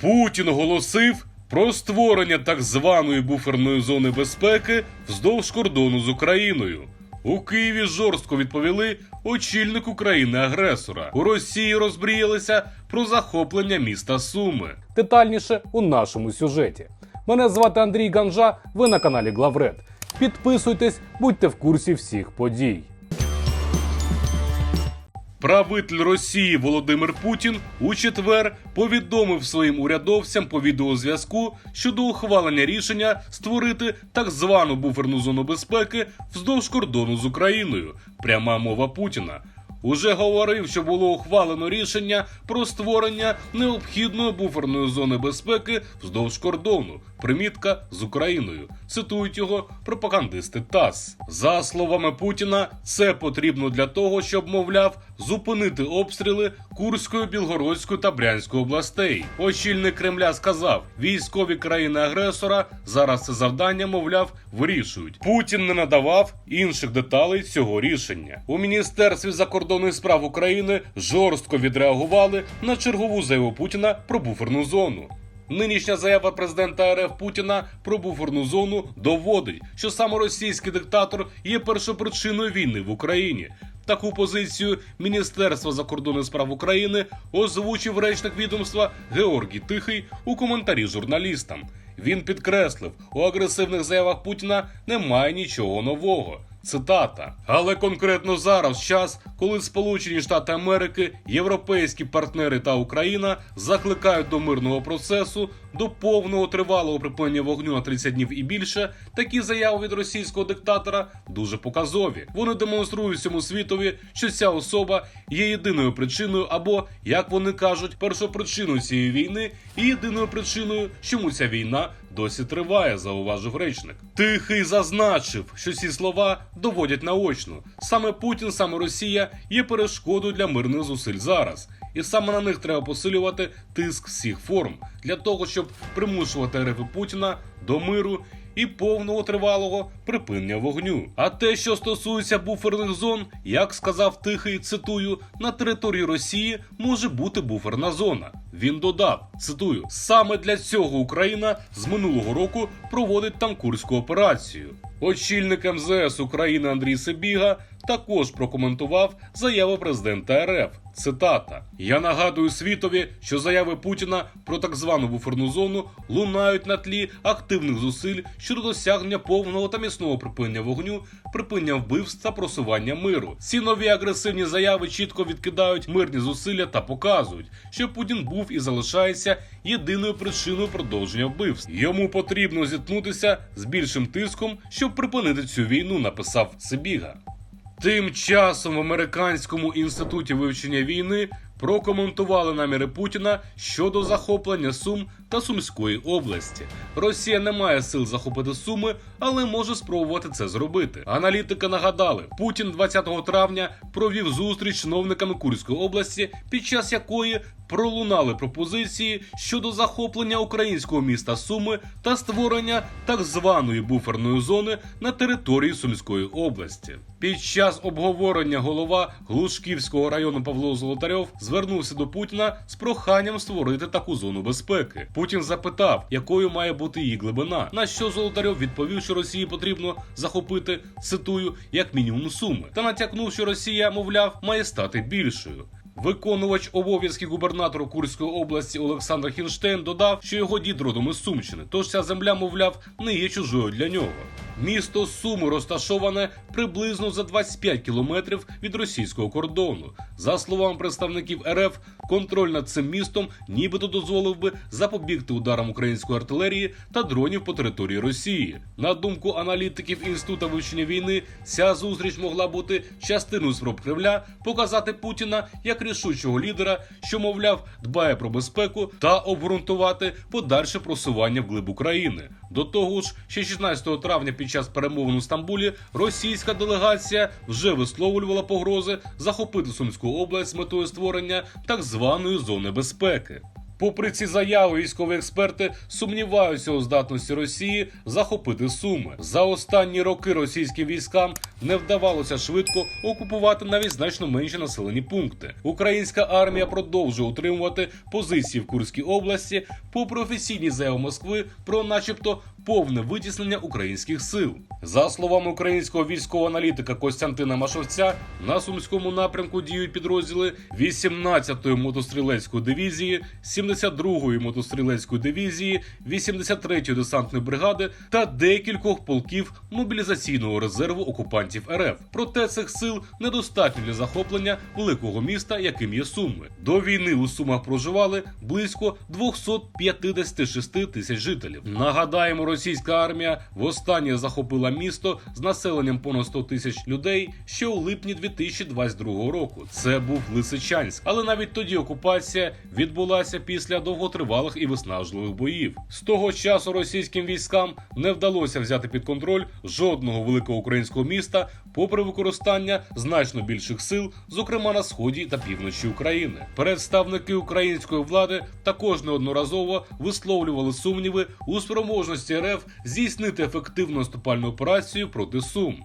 Путін оголосив про створення так званої буферної зони безпеки вздовж кордону з Україною. У Києві жорстко відповіли очільнику країни-агресора. У Росії розмріялися про захоплення міста Суми. Детальніше у нашому сюжеті. Мене звати Андрій Ганжа. Ви на каналі Главред. Підписуйтесь, будьте в курсі всіх подій. Правитель Росії Володимир Путін у четвер повідомив своїм урядовцям по відеозв'язку щодо ухвалення рішення створити так звану буферну зону безпеки вздовж кордону з Україною. Пряма мова Путіна. Уже говорив, що було ухвалено рішення про створення необхідної буферної зони безпеки вздовж кордону. Примітка з Україною. Цитують його пропагандисти ТАСС. За словами Путіна, це потрібно для того, щоб, мовляв, зупинити обстріли Курської, Білгородської та Брянської областей. Очільник Кремля сказав, військові країни-агресора зараз це завдання, мовляв, вирішують. Путін не надавав інших деталей цього рішення. У міністерстві закордонних справ України жорстко відреагували на чергову заяву Путіна про буферну зону. Нинішня заява президента РФ Путіна про буферну зону доводить, що саме російський диктатор є першопричиною війни в Україні. Таку позицію Міністерства закордонних справ України озвучив речник відомства Георгій Тихий у коментарі журналістам. Він підкреслив, у агресивних заявах Путіна немає нічого нового. Цитата. Але конкретно зараз час, коли Сполучені Штати Америки, європейські партнери та Україна закликають до мирного процесу, до повного тривалого припинення вогню на 30 днів і більше, такі заяви від російського диктатора дуже показові. Вони демонструють всьому світові, що ця особа є єдиною причиною, або як вони кажуть, першопричиною цієї війни і єдиною причиною, чому ця війна досі триває, зауважив речник. Тихий зазначив, що ці слова доводять наочно. Саме Путін, саме Росія є перешкодою для мирних зусиль зараз. І саме на них треба посилювати тиск всіх форм для того, щоб примушувати РФ Путіна до миру і повного тривалого припинення вогню. А те, що стосується буферних зон, як сказав тихий, цитую, на території Росії може бути буферна зона. Він додав, цитую, саме для цього Україна з минулого року проводить там курську операцію. Очільник МЗС України Андрій Сибіга також прокоментував заяву президента РФ. Цитата: Я нагадую світові, що заяви Путіна про так звану буферну зону лунають на тлі активних зусиль щодо досягнення повного та міцного припинення вогню, припинення вбивств та просування миру. Ці нові агресивні заяви чітко відкидають мирні зусилля та показують, що Путін був і залишається єдиною причиною продовження вбивств. Йому потрібно зіткнутися з більшим тиском, щоб припинити цю війну, написав Сибіга. Тим часом в американському інституті вивчення війни прокоментували наміри Путіна щодо захоплення Сум та Сумської області. Росія не має сил захопити Суми, але може спробувати це зробити. Аналітики нагадали, Путін 20 травня провів зустріч з чиновниками Курської області, під час якої пролунали пропозиції щодо захоплення українського міста Суми та створення так званої буферної зони на території Сумської області. Під час обговорення голова Глушківського району Павло Золотарьов звернувся до Путіна з проханням створити таку зону безпеки. Путін запитав, якою має бути її глибина. На що Золотарьов відповів, що Росії потрібно захопити цитую як мінімум суми, та натякнув, що Росія, мовляв, має стати більшою. Виконувач обов'язків губернатора Курської області Олександр Хінштейн додав, що його дід родом із Сумщини, тож ця земля, мовляв, не є чужою для нього. Місто Суми розташоване приблизно за 25 кілометрів від російського кордону. За словами представників РФ, контроль над цим містом нібито дозволив би запобігти ударам української артилерії та дронів по території Росії. На думку аналітиків інституту вивчення війни, ця зустріч могла бути частиною спроб Кремля показати Путіна як рішучого лідера, що, мовляв, дбає про безпеку та обґрунтувати подальше просування вглиб України. До того ж, ще 16 травня під час перемовин у Стамбулі російська делегація вже висловлювала погрози захопити Сумську область з метою створення так званої зони безпеки. Попри ці заяви, військові експерти сумніваються у здатності Росії захопити Суми. За останні роки російським військам не вдавалося швидко окупувати навіть значно менші населені пункти. Українська армія продовжує утримувати позиції в Курській області, попри офіційні заяви Москви про, начебто, повне витіснення українських сил. За словами українського військового аналітика Костянтина Машовця, на сумському напрямку діють підрозділи 18-ї мотострілецької дивізії, 72-ї мотострілецької дивізії, 83-ї десантної бригади та декількох полків мобілізаційного резерву окупантів РФ. Проте цих сил недостатньо для захоплення великого міста, яким є Суми. До війни у Сумах проживали близько 256 тисяч жителів. Нагадаємо, російська армія востаннє захопила місто з населенням понад 100 тисяч людей ще у липні 2022 року. Це був Лисичанськ, але навіть тоді окупація відбулася після довготривалих і виснажливих боїв. З того часу російським військам не вдалося взяти під контроль жодного великого українського міста, попри використання значно більших сил, зокрема на сході та півночі України. Представники української влади також неодноразово висловлювали сумніви у спроможності РФ здійснити ефективну наступальну операцію проти Сум.